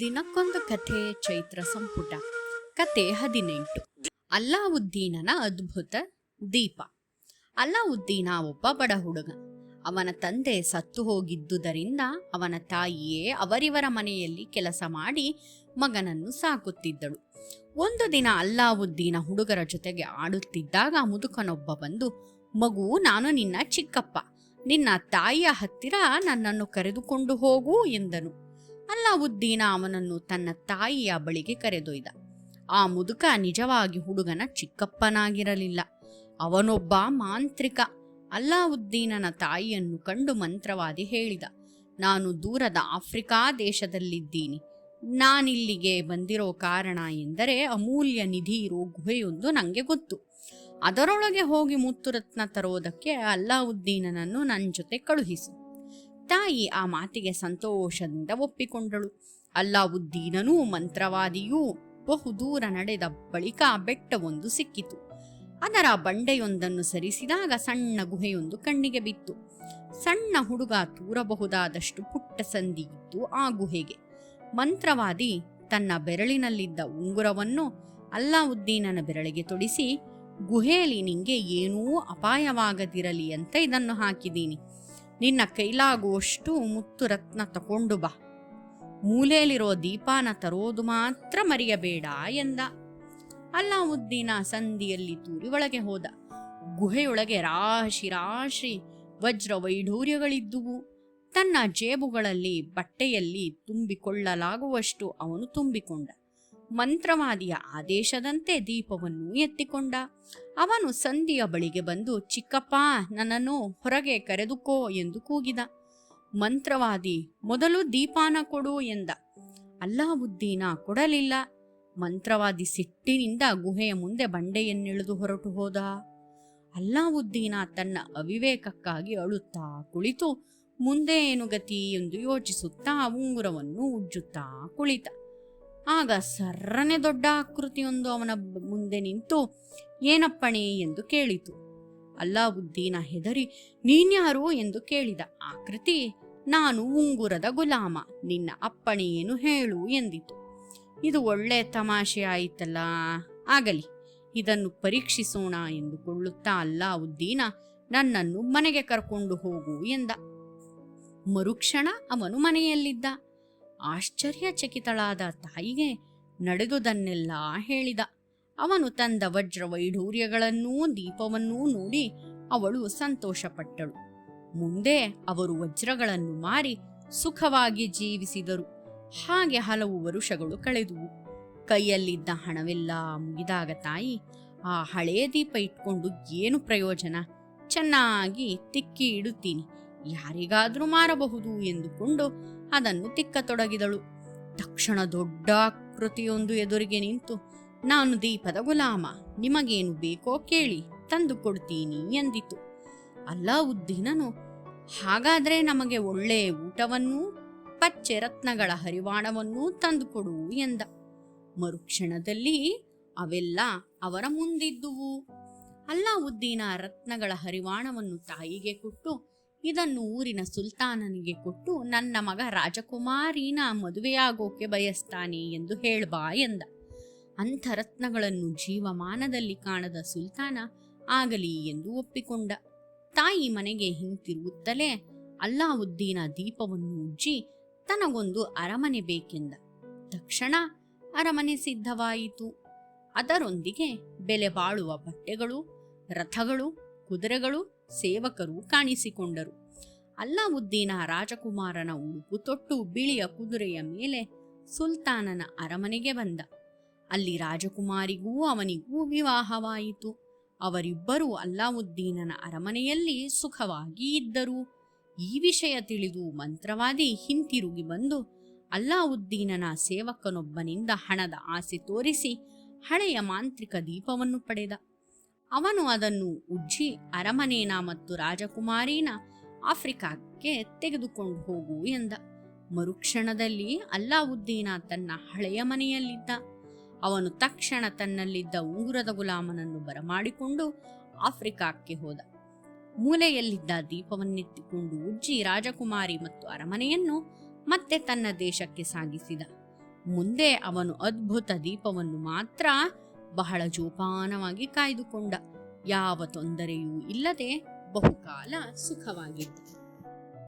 ದಿನಕ್ಕೊಂದು ಕಥೆ ಚೈತ್ರ ಸಂಪುಟ. ಕತೆ ಹದಿನೆಂಟು. ಅಲ್ಲಾವುದ್ದೀನನ ಅದ್ಭುತ ದೀಪ. ಅಲ್ಲಾವುದ್ದೀನ ಒಬ್ಬ ಬಡ ಹುಡುಗ. ಅವನ ತಂದೆ ಸತ್ತು ಹೋಗಿದ್ದುದರಿಂದ ಅವನ ತಾಯಿಯೇ ಅವರಿವರ ಮನೆಯಲ್ಲಿ ಕೆಲಸ ಮಾಡಿ ಮಗನನ್ನು ಸಾಕುತ್ತಿದ್ದಳು. ಒಂದು ದಿನ ಅಲ್ಲಾವುದ್ದೀನ ಹುಡುಗರ ಜೊತೆಗೆ ಆಡುತ್ತಿದ್ದಾಗ ಮುದುಕನೊಬ್ಬ ಬಂದು, ಮಗು, ನಾನು ನಿನ್ನ ಚಿಕ್ಕಪ್ಪ. ನಿನ್ನ ತಾಯಿಯ ಹತ್ತಿರ ನನ್ನನ್ನು ಕರೆದುಕೊಂಡು ಹೋಗು ಎಂದನು. ಅಲ್ಲಾವುದ್ದೀನ ಅವನನ್ನು ತನ್ನ ತಾಯಿಯ ಬಳಿಗೆ ಕರೆದೊಯ್ದ. ಆ ಮುದುಕ ನಿಜವಾಗಿ ಹುಡುಗನ ಚಿಕ್ಕಪ್ಪನಾಗಿರಲಿಲ್ಲ. ಅವನೊಬ್ಬ ಮಾಂತ್ರಿಕ. ಅಲ್ಲಾವುದ್ದೀನನ ತಾಯಿಯನ್ನು ಕಂಡು ಮಂತ್ರವಾದಿ ಹೇಳಿದ. ನಾನು ದೂರದ ಆಫ್ರಿಕಾ ದೇಶದಲ್ಲಿದ್ದೀನಿ. ನಾನಿಲ್ಲಿಗೆ ಬಂದಿರೋ ಕಾರಣ ಎಂದರೆ ಅಮೂಲ್ಯ ನಿಧಿ ಇರೋ ಗುಹೆಯೊಂದು ನನಗೆ ಗೊತ್ತು. ಅದರೊಳಗೆ ಹೋಗಿ ಮುತ್ತುರತ್ನ ತರೋದಕ್ಕೆ ಅಲ್ಲಾವುದ್ದೀನನನ್ನು ನನ್ನ ಜೊತೆ ಕಳುಹಿಸು. ತಾಯಿ ಆ ಮಾತಿಗೆ ಸಂತೋಷದಿಂದ ಒಪ್ಪಿಕೊಂಡಳು. ಅಲ್ಲಾವುದ್ದೀನನೂ ಮಂತ್ರವಾದಿಯೂ ಬಹುದೂರ ನಡೆದ ಬಳಿಕ ಬೆಟ್ಟವೊಂದು ಸಿಕ್ಕಿತು. ಅದರ ಬಂಡೆಯೊಂದನ್ನು ಸರಿಸಿದಾಗ ಸಣ್ಣ ಗುಹೆಯೊಂದು ಕಣ್ಣಿಗೆ ಬಿತ್ತು. ಸಣ್ಣ ಹುಡುಗ ತೂರಬಹುದಾದಷ್ಟು ಪುಟ್ಟ ಸಂಧಿ ಇತ್ತು ಆ ಗುಹೆಗೆ. ಮಂತ್ರವಾದಿ ತನ್ನ ಬೆರಳಿನಲ್ಲಿದ್ದ ಉಂಗುರವನ್ನು ಅಲ್ಲಾವುದ್ದೀನನ ಬೆರಳಿಗೆ ತೊಡಿಸಿ, ಗುಹೆಯಲ್ಲಿ ನಿಂಗೆ ಏನೂ ಅಪಾಯವಾಗದಿರಲಿ ಅಂತ ಇದನ್ನು ಹಾಕಿದ್ದೀನಿ. ನಿನ್ನ ಕೈಲಾಗುವಷ್ಟು ಮುತ್ತು ರತ್ನ ತಕೊಂಡು ಬಾ. ಮೂಲೆಯಲ್ಲಿರೋ ದೀಪಾನ ತರೋದು ಮಾತ್ರ ಮರೆಯಬೇಡ ಎಂದ. ಅಲ್ಲಾವುದ್ದೀನ ಸಂಧಿಯಲ್ಲಿ ತೂರಿ ಒಳಗೆ ಹೋದ. ಗುಹೆಯೊಳಗೆ ರಾಶಿ ರಾಶಿ ವಜ್ರ ವೈಢೂರ್ಯಗಳಿದ್ದುವು. ತನ್ನ ಜೇಬುಗಳಲ್ಲಿ ಬಟ್ಟೆಯಲ್ಲಿ ತುಂಬಿಕೊಳ್ಳಲಾಗುವಷ್ಟು ಅವನು ತುಂಬಿಕೊಂಡ. ಮಂತ್ರವಾದಿಯ ಆದೇಶದಂತೆ ದೀಪವನ್ನು ಎತ್ತಿಕೊಂಡ. ಅವನು ಸಂಧಿಯ ಬಳಿಗೆ ಬಂದು, ಚಿಕ್ಕಪ್ಪ, ನನ್ನನ್ನು ಹೊರಗೆ ಕರೆದುಕೋ ಎಂದು ಕೂಗಿದ. ಮಂತ್ರವಾದಿ, ಮೊದಲು ದೀಪಾನ ಕೊಡು ಎಂದ. ಅಲ್ಲಾವುದ್ದೀನ, ಕೊಡಲಿಲ್ಲ. ಮಂತ್ರವಾದಿ ಸಿಟ್ಟಿನಿಂದ ಗುಹೆಯ ಮುಂದೆ ಬಂಡೆಯನ್ನಿಳಿದು ಹೊರಟು ಹೋದ. ಅಲ್ಲಾವುದ್ದೀನ, ತನ್ನ ಅವಿವೇಕಕ್ಕಾಗಿ ಅಳುತ್ತಾ ಕುಳಿತು, ಮುಂದೆ ಏನು ಗತಿ? ಎಂದು ಯೋಚಿಸುತ್ತಾ ಉಂಗುರವನ್ನು ಉಜ್ಜುತ್ತಾ ಕುಳಿತ. ಆಗ ಸರ್ರನೆ ದೊಡ್ಡ ಆಕೃತಿಯೊಂದು ಅವನ ಮುಂದೆ ನಿಂತು, ಏನಪ್ಪಣೆ? ಎಂದು ಕೇಳಿತು. ಅಲ್ಲಾವುದ್ದೀನ, ಹೆದರಿ ನೀನ್ಯಾರು ಎಂದು ಕೇಳಿದ. ಆಕೃತಿ, ನಾನು ಉಂಗುರದ ಗುಲಾಮ, ನಿನ್ನ ಅಪ್ಪಣೆಯೇನು ಹೇಳು? ಎಂದಿತು. ಇದು ಒಳ್ಳೆ ತಮಾಷೆ ಆಯಿತಲ್ಲ, ಆಗಲಿ, ಇದನ್ನು ಪರೀಕ್ಷಿಸೋಣ ಎಂದುಕೊಳ್ಳುತ್ತಾ ಅಲ್ಲಾವುದ್ದೀನ, ನನ್ನನ್ನು ಮನೆಗೆ ಕರ್ಕೊಂಡು ಹೋಗು ಎಂದ. ಮರುಕ್ಷಣ ಅವನು ಮನೆಯಲ್ಲಿದ್ದ. ಆಶ್ಚರ್ಯಚಕಿತಳಾದ ತಾಯಿಗೆ ನಡೆದುದನ್ನೆಲ್ಲ ಹೇಳಿದ. ಅವನು ತಂದ ವಜ್ರ ವೈಢೂರ್ಯಗಳನ್ನೂ ದೀಪವನ್ನೂ ನೋಡಿ ಅವಳು ಸಂತೋಷಪಟ್ಟಳು. ಮುಂದೆ ಅವರು ವಜ್ರಗಳನ್ನು ಮಾರಿ ಸುಖವಾಗಿ ಜೀವಿಸಿದರು. ಹಾಗೆ ಹಲವು ವರುಷಗಳು ಕಳೆದುವು ಕೈಯಲ್ಲಿದ್ದ ಹಣವೆಲ್ಲ ಮುಗಿದಾಗ ತಾಯಿ, ಆ ಹಳೇ ದೀಪ ಇಟ್ಕೊಂಡು ಏನು ಪ್ರಯೋಜನ? ಚೆನ್ನಾಗಿ ತಿಕ್ಕಿ ಇಡುತ್ತೀನಿ. ಯಾರಿಗಾದ್ರೂ ಮಾರಬಹುದು ಎಂದುಕೊಂಡು ಅದನ್ನು ತಿಕ್ಕತೊಡಗಿದಳು. ತಕ್ಷಣ ದೊಡ್ಡ ಕೃತಿಯೊಂದು ಎದುರಿಗೆ ನಿಂತು, ನಾನು ದೀಪದ ಗುಲಾಮ, ನಿಮಗೇನು ಬೇಕೋ ಕೇಳಿ ತಂದು ಕೊಡ್ತೀನಿ ಎಂದಿತು. ಅಲ್ಲಾವುದ್ದೀನನು ಹಾಗಾದ್ರೆ ನಮಗೆ ಒಳ್ಳೆಯ ಊಟವನ್ನೂ, ಪಚ್ಚೆ ರತ್ನಗಳ ಹರಿವಾಣವನ್ನೂ ತಂದುಕೊಡು ಎಂದ. ಮರುಕ್ಷಣದಲ್ಲಿ ಅವೆಲ್ಲ ಅವರ ಮುಂದಿದ್ದುವು. ಅಲ್ಲಾವುದ್ದೀನ ರತ್ನಗಳ ಹರಿವಾಣವನ್ನು ತಾಯಿಗೆ ಕೊಟ್ಟು ಇದನ್ನು ಊರಿನ ಸುಲ್ತಾನನಿಗೆ ಕೊಟ್ಟು, ನನ್ನ ಮಗ ರಾಜಕುಮಾರಿನ ಮದುವೆಯಾಗೋಕೆ ಬಯಸ್ತಾನೆ ಎಂದು ಹೇಳ್ಬಾ ಎಂದ. ಅಂಥರತ್ನಗಳನ್ನು ಜೀವಮಾನದಲ್ಲಿ ಕಾಣದ ಸುಲ್ತಾನ ಆಗಲಿ ಎಂದು ಒಪ್ಪಿಕೊಂಡ. ತಾಯಿ ಮನೆಗೆ ಹಿಂತಿರುಗುತ್ತಲೇ ಅಲ್ಲಾವುದ್ದೀನ ದೀಪವನ್ನು ಉಜ್ಜಿ ತನಗೊಂದು ಅರಮನೆ ಬೇಕೆಂದ. ತಕ್ಷಣ ಅರಮನೆ ಸಿದ್ಧವಾಯಿತು. ಅದರೊಂದಿಗೆ ಬೆಲೆ ಬಾಳುವ ಬಟ್ಟೆಗಳು, ರಥಗಳು, ಕುದುರೆಗಳು ಸೇವಕರು ಕಾಣಿಸಿಕೊಂಡರು. ಅಲ್ಲಾವುದ್ದೀನ ರಾಜಕುಮಾರನ ಉಡುಪು ತೊಟ್ಟು ಬಿಳಿಯ ಕುದುರೆಯ ಮೇಲೆ ಸುಲ್ತಾನನ ಅರಮನೆಗೆ ಬಂದ. ಅಲ್ಲಿ ರಾಜಕುಮಾರಿಗೂ ಅವನಿಗೂ ವಿವಾಹವಾಯಿತು. ಅವರಿಬ್ಬರೂ ಅಲ್ಲಾವುದ್ದೀನನ ಅರಮನೆಯಲ್ಲಿ ಸುಖವಾಗಿ ಇದ್ದರು. ಈ ವಿಷಯ ತಿಳಿದು ಮಂತ್ರವಾದಿ ಹಿಂತಿರುಗಿ ಬಂದು ಅಲ್ಲಾವುದ್ದೀನನ ಸೇವಕನೊಬ್ಬನಿಂದ ಹಣದ ಆಸೆ ತೋರಿಸಿ ಹಳೆಯ ಮಾಂತ್ರಿಕ ದೀಪವನ್ನು ಪಡೆದ. ಅವನು ಅದನ್ನು ಉಜ್ಜಿ ಅರಮನೇನ ಮತ್ತು ರಾಜಕುಮಾರಿನ ಆಫ್ರಿಕಾಕ್ಕೆ ತೆಗೆದುಕೊಂಡು ಹೋಗು ಎಂದ. ಮರುಕ್ಷಣದಲ್ಲಿ ಅಲ್ಲಾವುದ್ದೀನ ತನ್ನ ಹಳೆಯ ಮನೆಯಲ್ಲಿದ್ದ. ಅವನು ತಕ್ಷಣ ತನ್ನಲ್ಲಿದ್ದ ಉಂಗುರದ ಗುಲಾಮನನ್ನು ಬರಮಾಡಿಕೊಂಡು ಆಫ್ರಿಕಾಕ್ಕೆ ಹೋದ. ಮೂಲೆಯಲ್ಲಿದ್ದ ದೀಪವನ್ನೆತ್ತಿಕೊಂಡು ಉಜ್ಜಿ ರಾಜಕುಮಾರಿ ಮತ್ತು ಅರಮನೆಯನ್ನು ಮತ್ತೆ ತನ್ನ ದೇಶಕ್ಕೆ ಸಾಗಿಸಿದ. ಮುಂದೆ ಅವನು ಅದ್ಭುತ ದೀಪವನ್ನು ಮಾತ್ರ ಬಹಳ ಜೋಪಾನವಾಗಿ ಕಾಯ್ದುಕೊಂಡ. ಯಾವ ತೊಂದರೆಯೂ ಇಲ್ಲದೆ ಬಹುಕಾಲ ಸುಖವಾಗಿದ್ದ